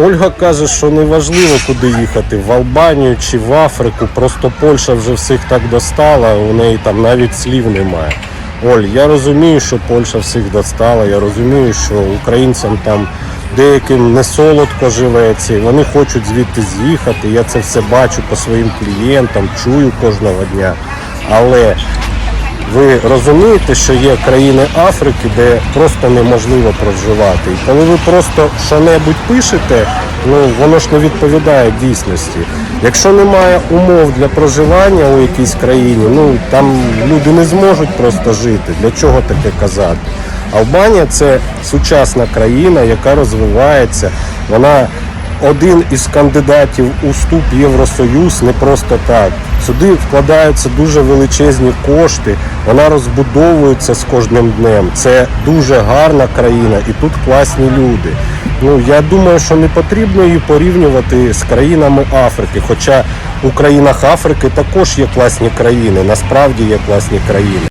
Ольга каже, що не важливо, куди їхати, в Албанію чи в Африку. Просто Польща вже всіх так достала, у неї там навіть слів немає. Оль, я розумію, що Польща всіх достала. Я розумію, що українцям там деяким не солодко живеться, і вони хочуть звідти з'їхати. Я це все бачу по своїм клієнтам, чую кожного дня. Але ви розумієте, що є країни Африки, де просто неможливо проживати. І коли ви просто що-небудь пишете, ну воно ж не відповідає дійсності. Якщо немає умов для проживання у якійсь країні, ну там люди не зможуть просто жити. Для чого таке казати? Албанія це сучасна країна, яка розвивається. Вона один із кандидатів у вступ Євросоюз не просто так. Сюди вкладаються дуже величезні кошти, вона розбудовується з кожним днем. Це дуже гарна країна і тут класні люди. Ну я думаю, що не потрібно її порівнювати з країнами Африки. Хоча у країнах Африки також є класні країни, насправді є класні країни.